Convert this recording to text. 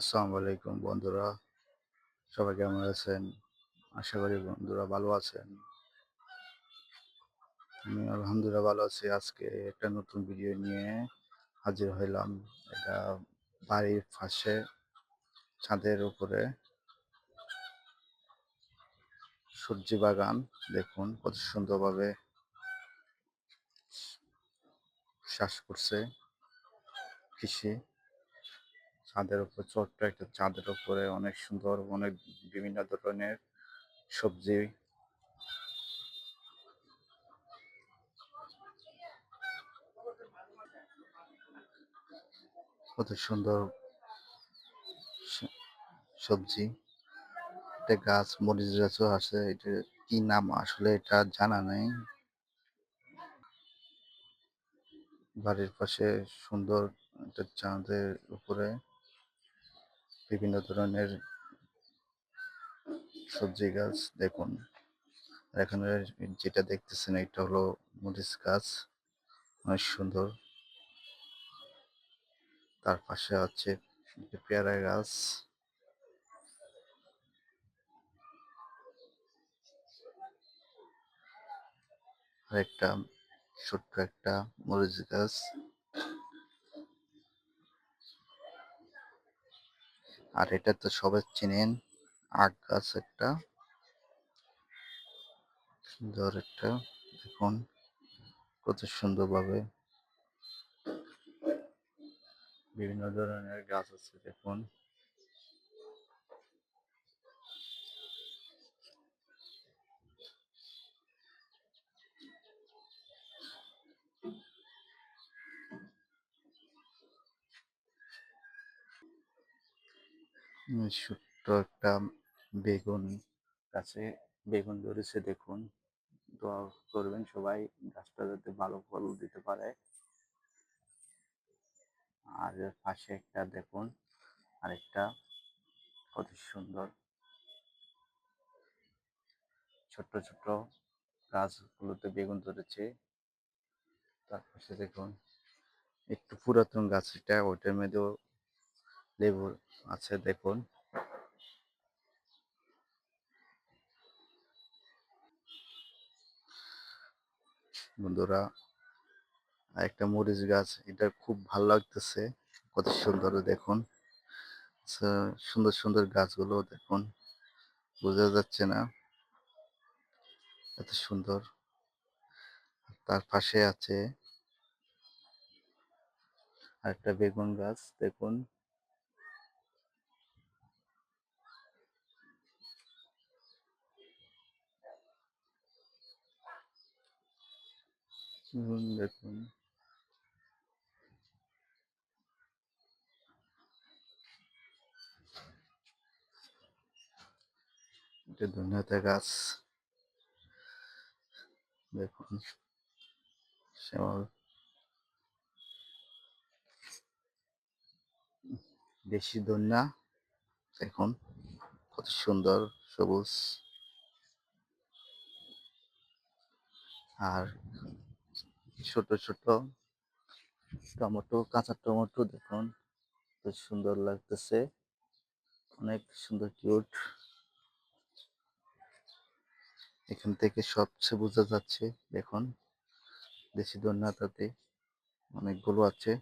আসসালামু আলাইকুম বন্ধুরা। সবাই কেমন আছেন? আশা করি বন্ধুরা ভালো আছেন। আমি আলহামদুলিল্লাহ ভালো আছি। আজকে একটা নতুন ভিডিও নিয়ে হাজির হইলাম। এটা বাড়ির পাশে, ছাদের উপরে। সবজি বাগান, দেখুন কত সুন্দরভাবে চাষ করছে কৃষি। ছাদের উপর, ছোট্ট একটা ছাদের উপরে অনেক সুন্দর, অনেক বিভিন্ন ধরনের সবজি। কত সুন্দর সবজি। একটা গাছ, মরিচ গাছও আছে, এটা কি নাম আসলে এটা জানা নেই। বাড়ির পাশে সুন্দর একটা চাঁদের উপরে। বিভিন্ন ধরনের সবজি গাছ দেখুন। এখানে যেটা দেখতেছেন এটা হলো মরিচ গাছ। অনেক সুন্দর। তার পাশে আছে পেয়ারা গাছ। একটা ছোট্ট একটা মরিচ গাছ। আর এটা তো সবাই চেনেন। আখ গাছ একটা। সুন্দর একটা। দেখুন, কত সুন্দরভাবে বিভিন্ন ধরনের গাছ আছে, দেখুন। ছোট্ট একটা বেগুন গাছে বেগুন ধরেছে দেখুন। দোয়া করবেন সবাই গাছটা যাতে ভালো ফল দিতে পারে। আর পাশে একটা দেখুন, আরেকটা কত সুন্দর। ছোট্ট ছোট্ট গাছগুলোতে বেগুন ধরেছে। তার পাশে দেখুন, একটু পুরাতন গাছ এটা ওইটার মধ্যেও লেবু আছে দেখুন। বন্ধুরা একটা মরিচ গাছ এটা খুব ভালো লাগতেছে কত সুন্দর দেখুন। আচ্ছা, সুন্দর সুন্দর গাছগুলো দেখুন। বোঝা যাচ্ছে না এত সুন্দর। তার পাশে আছে আরেকটা বেগুন গাছ দেখুন। দেখুন। এটা ধন্যতা গাছ। দেখুন শ্যামল। দেশি ধন্যা দেখুন কত সুন্দর সবুজ। আর ছোট ছোট। টমেটো, কাঁচা টমেটো দেখুন, বেশ সুন্দর লাগতেছে। অনেক সুন্দর কিউট এখান থেকে সবচেয়ে বোঝা যাচ্ছে, দেখুন। বেশি ধন্যা তাতে অনেকগুলো আছে।